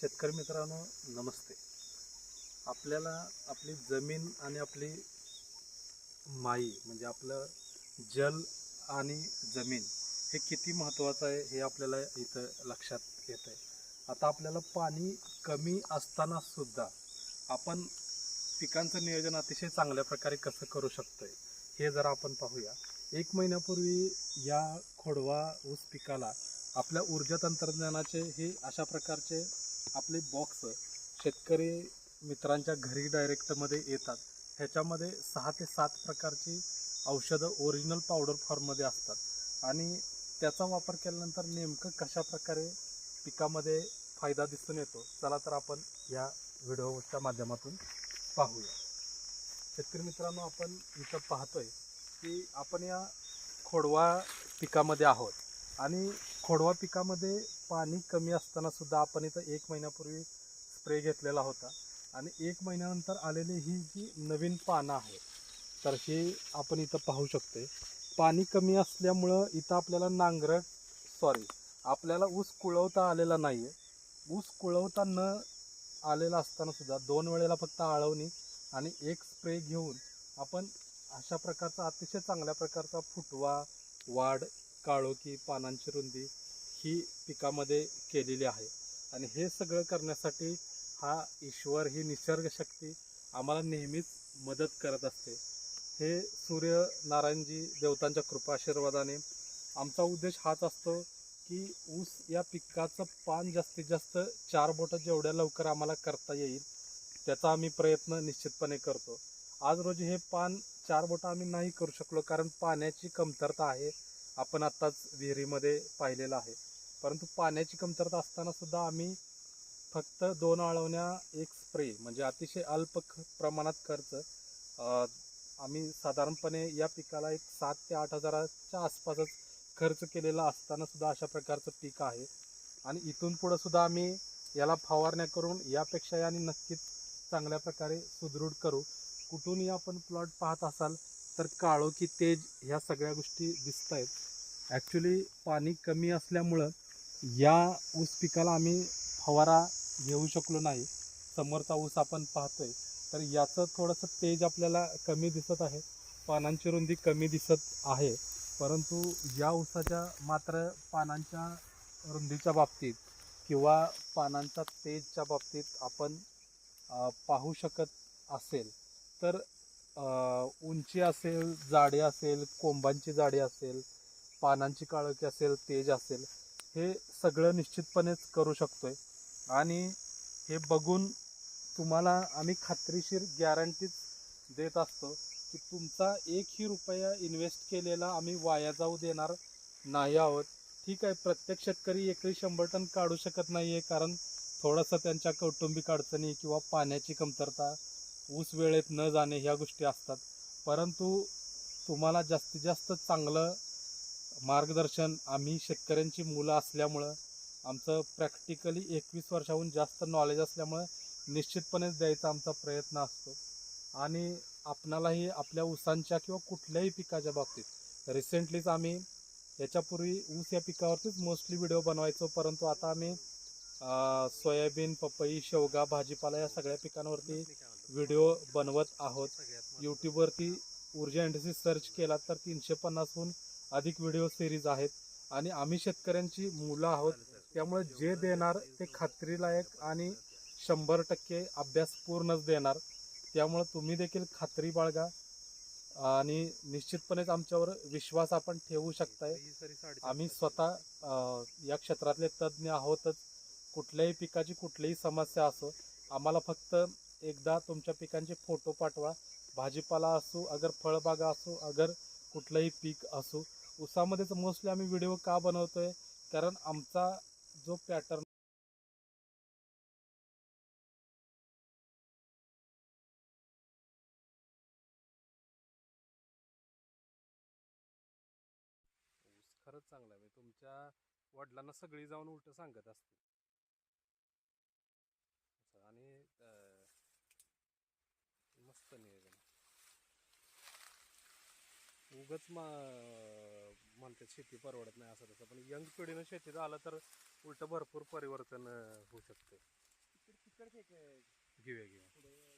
शेतकरी मित्रांनो नमस्ते. आपल्याला आपली जमीन आणि आपली माई म्हणजे आपलं जल आणि जमीन हे किती महत्त्वाचं आहे हे आपल्याला इथं लक्षात येत आहे आता आपल्याला पाणी कमी असताना सुद्धा आपण पिकांचं नियोजन अतिशय चांगल्या प्रकारे कसं करू शकतो आहे हे जरा आपण पाहूया. एक महिन्यापूर्वी या खोडवा ऊस पिकाला आपल्या ऊर्जा तंत्रज्ञानाचे हे अशा प्रकारचे आपले बॉक्स शेतकरी मित्रांच्या घरी डायरेक्टमध्ये येतात. ह्याच्यामध्ये सहा ते सात प्रकारची औषधं ओरिजिनल पावडर फॉर्ममध्ये असतात. आणि त्याचा वापर केल्यानंतर नेमकं कशा प्रकारे पिकामध्ये फायदा दिसून येतो चला तर आपण या व्हिडिओच्या माध्यमातून पाहूया. शेतकरी मित्रांनो आपण इथं पाहतोय की आपण या खोडवा पिकामध्ये आहोत. आणि खोडवा पिकामध्ये पाणी कमी असताना सुद्धा आपण इथं एक महिन्यापूर्वी स्प्रे घेतलेला होता. आणि एक महिन्यानंतर आलेली ही जी नवीन पानं आहे तर ही आपण इथं पाहू शकते पाणी कमी असल्यामुळं इथं आपल्याला नांगर सॉरी आपल्याला ऊस कुळवता आलेला नाही आहे ऊस कुळवता न आलेला असताना सुद्धा दोन वेळेला फक्त आळवणी आणि एक स्प्रे घेऊन आपण अशा प्रकारचा अतिशय चांगल्या प्रकारचा फुटवा वाढ काळोखी पानांची रुंदी ही पिकामध्ये केलेली आहे. आणि हे सगळं करण्यासाठी हा ईश्वर ही निसर्गशक्ती आम्हाला नेहमीच मदत करत असते. हे सूर्य नारायणजी देवतांच्या कृपा आशीर्वादाने आमचा उद्देश हाच असतो की ऊस या पिकाचं पान जास्तीत जास्त चार बोटं जेवढ्या लवकर आम्हाला करता येईल त्याचा आम्ही प्रयत्न निश्चितपणे करतो. आज रोजी हे पान चार बोटं आम्ही नाही करू शकलो कारण पाण्याची कमतरता आहे. आपण आत्ताच विहिरीमध्ये पाहिलेलं आहे. परंतु पाण्याची कमतरता असताना सुद्धा आम्ही फक्त दोन आळवण्या एक स्प्रे म्हणजे अतिशय अल्प ख- प्रमाणात खर्च आम्ही साधारणपणे या पिकाला एक सात ते आठ हजाराच्या आसपासच खर्च केलेला असताना सुद्धा अशा प्रकारचं पीक आहे. आणि इथून पुढं सुद्धा आम्ही याला फवारण्या करून यापेक्षा आणि नक्कीच चांगल्या प्रकारे सुदृढ करू. कुठूनही आपण प्लॉट पाहत असाल तर काळो की तेज ह्या सगळ्या गोष्टी दिसत आहेत ॲक्च्युली पाणी कमी असल्यामुळं या ऊस पिकाला आम्ही फवारा घेऊ शकलो नाही. समोरचा ऊस आपण पाहतोय. तर याचं थोडंसं तेज आपल्याला कमी दिसत आहे. पानांची रुंदी कमी दिसत आहे. परंतु या ऊसाच्या मात्र पानांच्या रुंदीच्या बाबतीत किंवा पानांच्या तेजच्या बाबतीत आपण पाहू शकत असेल. तर उंची असेल जाडी असेल कोंबांची जाडी असेल पानांची काळोखी असेल तेज असेल हे सगळं निश्चितपणेच करू शकतोय. आणि हे बघून तुम्हाला आम्ही खात्रीशीर गॅरंटीच देत असतो की तुमचा एकही रुपया इन्व्हेस्ट केलेला आम्ही वाया जाऊ देणार नाही आहोत. ठीक आहे प्रत्येक शेतकरी एकरी शंभर टन काढू शकत नाही आहे कारण थोडंसं त्यांच्या कौटुंबिक अडचणी किंवा पाण्याची कमतरता ऊस वेळेत न जाणे ह्या गोष्टी असतात. परंतु तुम्हाला जास्तीत जास्त चांगलं मार्गदर्शन आम्ही शेतकऱ्यांची मुलं असल्यामुळं आमचं प्रॅक्टिकली एकवीस वर्षाहून जास्त नॉलेज असल्यामुळं निश्चितपणेच द्यायचा आमचा प्रयत्न असतो. आणि आपणालाही आपल्या ऊसांच्या किंवा कुठल्याही पिकाच्या बाबतीत रिसेंटलीच आम्ही याच्यापूर्वी ऊस या पिकावरतीच मोस्टली व्हिडिओ बनवायचो परंतु आता आम्ही सोयाबीन पपई शेवगा भाजीपाला या सगळ्या पिकांवरती व्हिडिओ बनवत आहोत. यूट्यूबवरती ऊर्जा इंडस्ट्री सर्च केला तर तीनशे पन्नासहून अधिक व्हिडिओ सिरीज आहेत आणि आम्ही शेतकऱ्यांची मुलं आहोत. त्यामुळे जे देणार ते खात्रीलायक आणि शंभर टक्के अभ्यास पूर्णच देणार. त्यामुळे तुम्ही देखील खात्री बाळगा आणि निश्चितपणेच आमच्यावर विश्वास आपण ठेवू शकताय. आम्ही स्वतः या क्षेत्रातले तज्ज्ञ आहोतच. कुठल्याही पिकाची कुठलीही समस्या असो आम्हाला फक्त एकदा तुमच्या पिकांचे फोटो पाठवा. भाजीपाला असो अगर फळबागा असो अगर कुठलंही पीक असो उसामध्येच मोस्टली आम्ही व्हिडिओ का बनवतोय? कारण आमचा जो पॅटर्न ऊस खरंच चांगला आहे. म्हणजे तुमच्या वडिलांना सगळी जाऊन उलट सांगत असते आणि मस्त नियोजन. उगच मा म्हणतात शेती परवडत नाही असं तसं. पण यंग पिढीनं शेतीत आलं तर उलट भरपूर परिवर्तन होऊ शकते. घेऊया घेऊया